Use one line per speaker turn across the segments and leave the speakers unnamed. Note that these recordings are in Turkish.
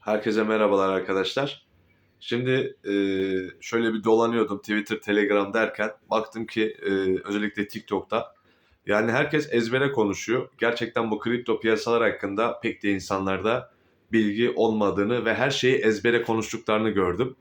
Herkese merhabalar arkadaşlar. Şimdi e, şöyle bir dolanıyordum Twitter, Telegram derken baktım ki e, özellikle TikTok'ta yani herkes ezbere konuşuyor. Gerçekten bu kripto piyasalar hakkında pek de insanlarda bilgi olmadığını ve her şeyi ezbere konuştuklarını gördüm.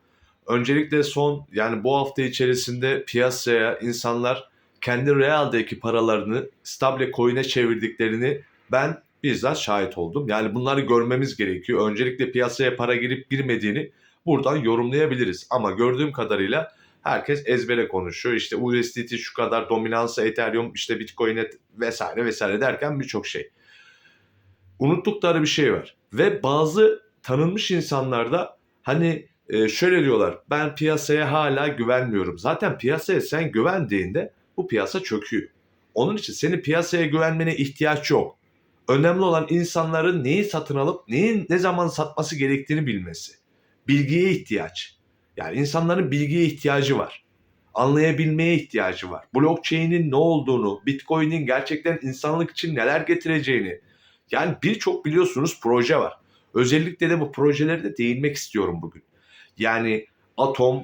Öncelikle son yani bu hafta içerisinde piyasaya insanlar kendi realdeki paralarını stable coin'e çevirdiklerini ben bizzat şahit oldum. Yani bunları görmemiz gerekiyor. Öncelikle piyasaya para girip girmediğini buradan yorumlayabiliriz. Ama gördüğüm kadarıyla herkes ezbere konuşuyor. İşte USDT şu kadar dominansı Ethereum işte Bitcoin'e vesaire vesaire derken birçok şey. Unuttukları bir şey var. Ve bazı tanınmış insanlar da hani e, şöyle diyorlar ben piyasaya hala güvenmiyorum. Zaten piyasaya sen güvendiğinde bu piyasa çöküyor. Onun için senin piyasaya güvenmene ihtiyaç yok. Önemli olan insanların neyi satın alıp neyin ne zaman satması gerektiğini bilmesi. Bilgiye ihtiyaç. Yani insanların bilgiye ihtiyacı var. Anlayabilmeye ihtiyacı var. Blockchain'in ne olduğunu, Bitcoin'in gerçekten insanlık için neler getireceğini. Yani birçok biliyorsunuz proje var. Özellikle de bu projelere de değinmek istiyorum bugün. Yani Atom,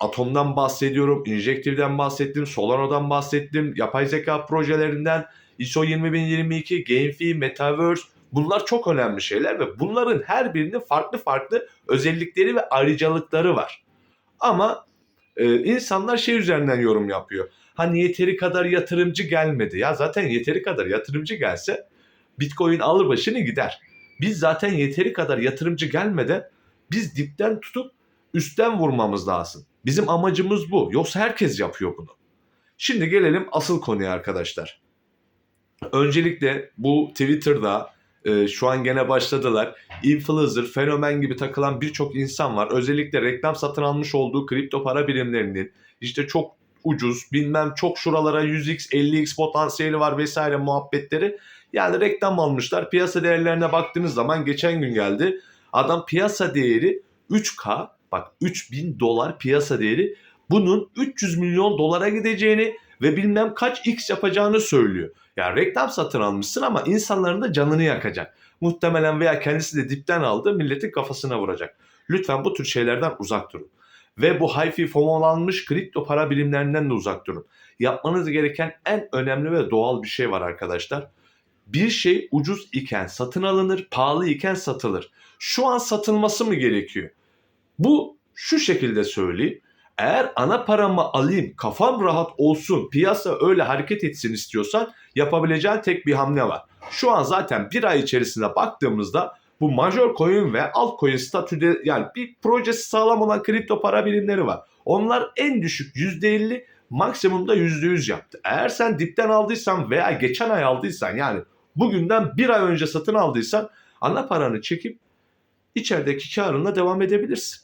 Atom'dan bahsediyorum, Injective'den bahsettim, Solano'dan bahsettim, yapay zeka projelerinden, ISO 20022, GameFi, Metaverse bunlar çok önemli şeyler ve bunların her birinin farklı farklı özellikleri ve ayrıcalıkları var. Ama e, insanlar şey üzerinden yorum yapıyor. Hani yeteri kadar yatırımcı gelmedi. Ya zaten yeteri kadar yatırımcı gelse Bitcoin alır başını gider. Biz zaten yeteri kadar yatırımcı gelmeden biz dipten tutup üstten vurmamız lazım. Bizim amacımız bu. Yoksa herkes yapıyor bunu. Şimdi gelelim asıl konuya arkadaşlar. Öncelikle bu Twitter'da e, şu an gene başladılar. Influencer, fenomen gibi takılan birçok insan var. Özellikle reklam satın almış olduğu kripto para birimlerinin işte çok ucuz bilmem çok şuralara 100x 50x potansiyeli var vesaire muhabbetleri. Yani reklam almışlar. Piyasa değerlerine baktığınız zaman geçen gün geldi. Adam piyasa değeri 3K bak 3000 dolar piyasa değeri bunun 300 milyon dolara gideceğini ve bilmem kaç x yapacağını söylüyor. Ya reklam satın almışsın ama insanların da canını yakacak. Muhtemelen veya kendisi de dipten aldı milletin kafasına vuracak. Lütfen bu tür şeylerden uzak durun. Ve bu hi-fi fomolanmış kripto para birimlerinden de uzak durun. Yapmanız gereken en önemli ve doğal bir şey var arkadaşlar. Bir şey ucuz iken satın alınır, pahalı iken satılır. Şu an satılması mı gerekiyor? Bu şu şekilde söyleyeyim. Eğer ana paramı alayım, kafam rahat olsun, piyasa öyle hareket etsin istiyorsan yapabileceğin tek bir hamle var. Şu an zaten bir ay içerisinde baktığımızda bu major coin ve altcoin statüde yani bir projesi sağlam olan kripto para birimleri var. Onlar en düşük %50 maksimumda %100 yaptı. Eğer sen dipten aldıysan veya geçen ay aldıysan yani bugünden bir ay önce satın aldıysan ana paranı çekip içerideki karınla devam edebilirsin.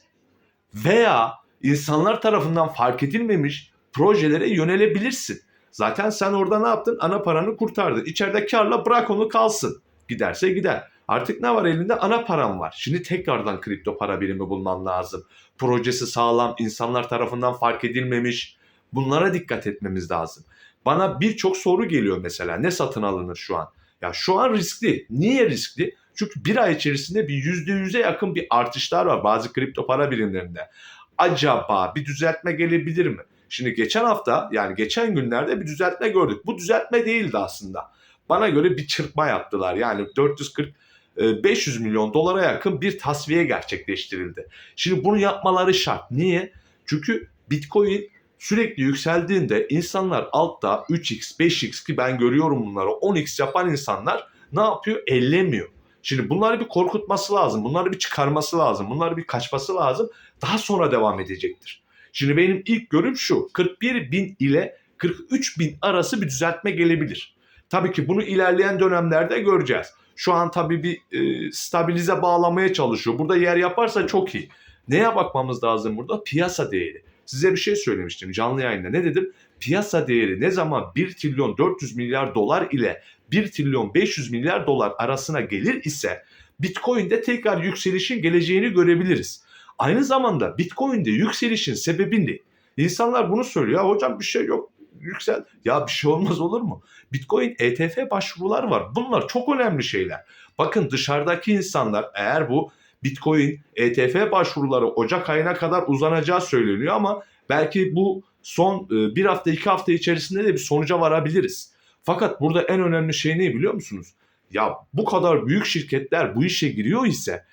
Veya insanlar tarafından fark edilmemiş projelere yönelebilirsin. Zaten sen orada ne yaptın? Ana paranı kurtardın. İçeride karla bırak onu kalsın. Giderse gider. Artık ne var elinde? Ana param var. Şimdi tekrardan kripto para birimi bulman lazım. Projesi sağlam, insanlar tarafından fark edilmemiş. Bunlara dikkat etmemiz lazım. Bana birçok soru geliyor mesela. Ne satın alınır şu an? Ya şu an riskli. Niye riskli? Çünkü bir ay içerisinde bir %100'e yakın bir artışlar var bazı kripto para birimlerinde. Acaba bir düzeltme gelebilir mi? Şimdi geçen hafta yani geçen günlerde bir düzeltme gördük. Bu düzeltme değildi aslında. Bana göre bir çırpma yaptılar. Yani 440 500 milyon dolara yakın bir tasfiye gerçekleştirildi. Şimdi bunu yapmaları şart. Niye? Çünkü Bitcoin sürekli yükseldiğinde insanlar altta 3x, 5x ki ben görüyorum bunları 10x yapan insanlar ne yapıyor? Ellemiyor. Şimdi bunları bir korkutması lazım. Bunları bir çıkarması lazım. Bunları bir kaçması lazım. Daha sonra devam edecektir. Şimdi benim ilk görüm şu. 41 bin ile 43 bin arası bir düzeltme gelebilir. Tabii ki bunu ilerleyen dönemlerde göreceğiz. Şu an tabii bir e, stabilize bağlamaya çalışıyor. Burada yer yaparsa çok iyi. Neye bakmamız lazım burada? Piyasa değeri. Size bir şey söylemiştim canlı yayında. Ne dedim? Piyasa değeri ne zaman 1 trilyon 400 milyar dolar ile 1 trilyon 500 milyar dolar arasına gelir ise Bitcoin'de tekrar yükselişin geleceğini görebiliriz. Aynı zamanda Bitcoin'de yükselişin sebebi ne? İnsanlar bunu söylüyor. Hocam bir şey yok yüksel. Ya bir şey olmaz olur mu? Bitcoin ETF başvurular var. Bunlar çok önemli şeyler. Bakın dışarıdaki insanlar eğer bu Bitcoin, ETF başvuruları Ocak ayına kadar uzanacağı söyleniyor ama belki bu son e, bir hafta iki hafta içerisinde de bir sonuca varabiliriz. Fakat burada en önemli şey ne biliyor musunuz? Ya bu kadar büyük şirketler bu işe giriyor ise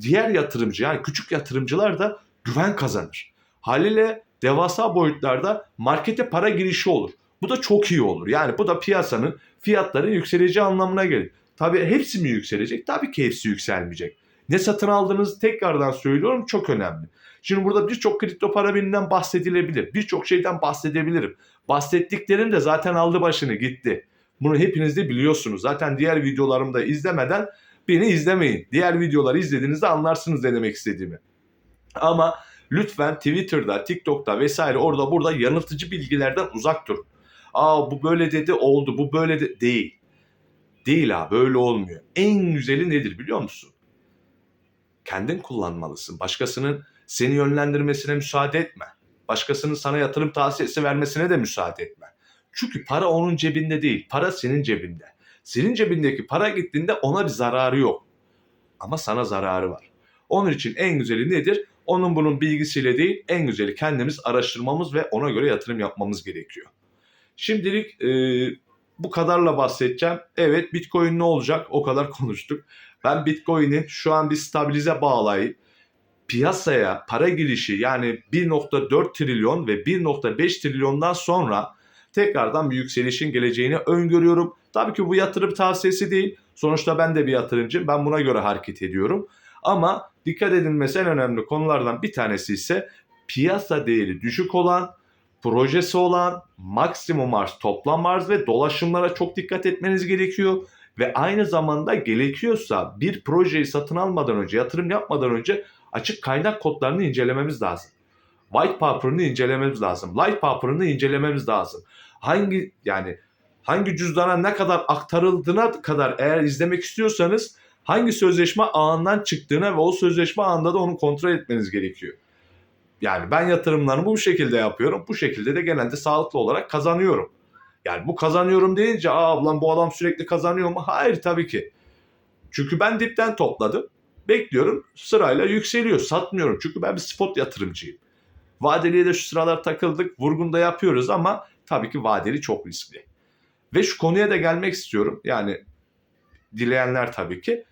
diğer yatırımcı yani küçük yatırımcılar da güven kazanır. Haliyle devasa boyutlarda markete para girişi olur. Bu da çok iyi olur. Yani bu da piyasanın fiyatların yükseleceği anlamına gelir. Tabii hepsi mi yükselecek? Tabii ki hepsi yükselmeyecek. Ne satın aldığınızı tekrardan söylüyorum çok önemli. Şimdi burada birçok kripto para biriminden bahsedilebilir. Birçok şeyden bahsedebilirim. Bahsettiklerim de zaten aldı başını gitti. Bunu hepiniz de biliyorsunuz. Zaten diğer videolarımı da izlemeden beni izlemeyin. Diğer videoları izlediğinizde anlarsınız ne demek istediğimi. Ama lütfen Twitter'da, TikTok'ta vesaire orada burada yanıltıcı bilgilerden uzak durun. Aa bu böyle dedi oldu, bu böyle de değil. Değil ha böyle olmuyor. En güzeli nedir biliyor musun? Kendin kullanmalısın. Başkasının seni yönlendirmesine müsaade etme. Başkasının sana yatırım tavsiyesi vermesine de müsaade etme. Çünkü para onun cebinde değil, para senin cebinde. Senin cebindeki para gittiğinde ona bir zararı yok. Ama sana zararı var. Onun için en güzeli nedir? Onun bunun bilgisiyle değil, en güzeli kendimiz araştırmamız ve ona göre yatırım yapmamız gerekiyor. Şimdilik e, bu kadarla bahsedeceğim. Evet Bitcoin ne olacak? O kadar konuştuk. Ben Bitcoin'in şu an bir stabilize bağlayıp piyasaya para girişi yani 1.4 trilyon ve 1.5 trilyondan sonra tekrardan bir yükselişin geleceğini öngörüyorum. Tabii ki bu yatırım tavsiyesi değil. Sonuçta ben de bir yatırımcıyım. Ben buna göre hareket ediyorum. Ama dikkat edilmesi en önemli konulardan bir tanesi ise piyasa değeri düşük olan, projesi olan, maksimum arz, toplam arz ve dolaşımlara çok dikkat etmeniz gerekiyor. Ve aynı zamanda gerekiyorsa bir projeyi satın almadan önce, yatırım yapmadan önce açık kaynak kodlarını incelememiz lazım. White paper'ını incelememiz lazım. Light paper'ını incelememiz lazım. Hangi yani hangi cüzdana ne kadar aktarıldığına kadar eğer izlemek istiyorsanız hangi sözleşme ağından çıktığına ve o sözleşme ağında da onu kontrol etmeniz gerekiyor. Yani ben yatırımlarımı bu şekilde yapıyorum. Bu şekilde de genelde sağlıklı olarak kazanıyorum. Yani bu kazanıyorum deyince aa lan bu adam sürekli kazanıyor mu? Hayır tabii ki. Çünkü ben dipten topladım. Bekliyorum sırayla yükseliyor. Satmıyorum çünkü ben bir spot yatırımcıyım. Vadeliye de şu sıralar takıldık. Vurgunda yapıyoruz ama tabii ki vadeli çok riskli. Ve şu konuya da gelmek istiyorum. Yani dileyenler tabii ki.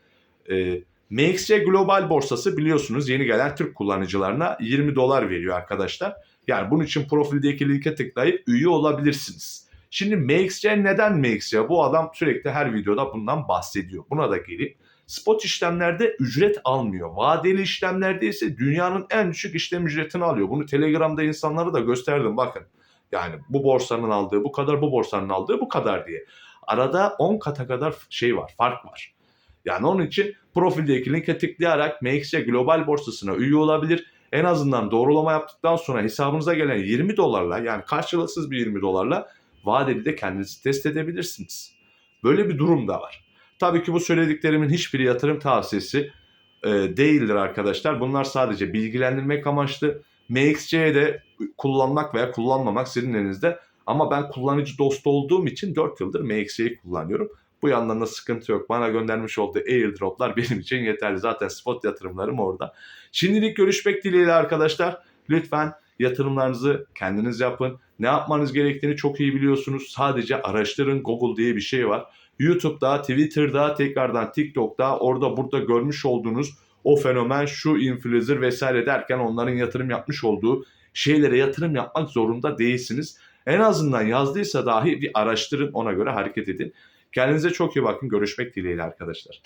E, MXC Global borsası biliyorsunuz yeni gelen Türk kullanıcılarına 20 dolar veriyor arkadaşlar. Yani bunun için profildeki linke tıklayıp üye olabilirsiniz. Şimdi MXC neden MXC? Bu adam sürekli her videoda bundan bahsediyor. Buna da gelip spot işlemlerde ücret almıyor. Vadeli işlemlerde ise dünyanın en düşük işlem ücretini alıyor. Bunu Telegram'da insanlara da gösterdim bakın. Yani bu borsanın aldığı bu kadar, bu borsanın aldığı bu kadar diye. Arada 10 kata kadar şey var, fark var. Yani onun için profildeki linke tıklayarak MXC Global borsasına üye olabilir. En azından doğrulama yaptıktan sonra hesabınıza gelen 20 dolarla yani karşılıksız bir 20 dolarla vadeli de kendinizi test edebilirsiniz. Böyle bir durum da var. Tabii ki bu söylediklerimin hiçbiri yatırım tavsiyesi e, değildir arkadaşlar. Bunlar sadece bilgilendirmek amaçlı. MXC'ye de kullanmak veya kullanmamak sizin elinizde. Ama ben kullanıcı dostu olduğum için 4 yıldır MXC'yi kullanıyorum. Bu yandan da sıkıntı yok. Bana göndermiş olduğu airdroplar benim için yeterli. Zaten spot yatırımlarım orada. Şimdilik görüşmek dileğiyle arkadaşlar. Lütfen yatırımlarınızı kendiniz yapın. Ne yapmanız gerektiğini çok iyi biliyorsunuz. Sadece araştırın. Google diye bir şey var. YouTube'da, Twitter'da, tekrardan TikTok'ta orada burada görmüş olduğunuz o fenomen şu influencer vesaire derken onların yatırım yapmış olduğu şeylere yatırım yapmak zorunda değilsiniz. En azından yazdıysa dahi bir araştırın ona göre hareket edin. Kendinize çok iyi bakın. Görüşmek dileğiyle arkadaşlar.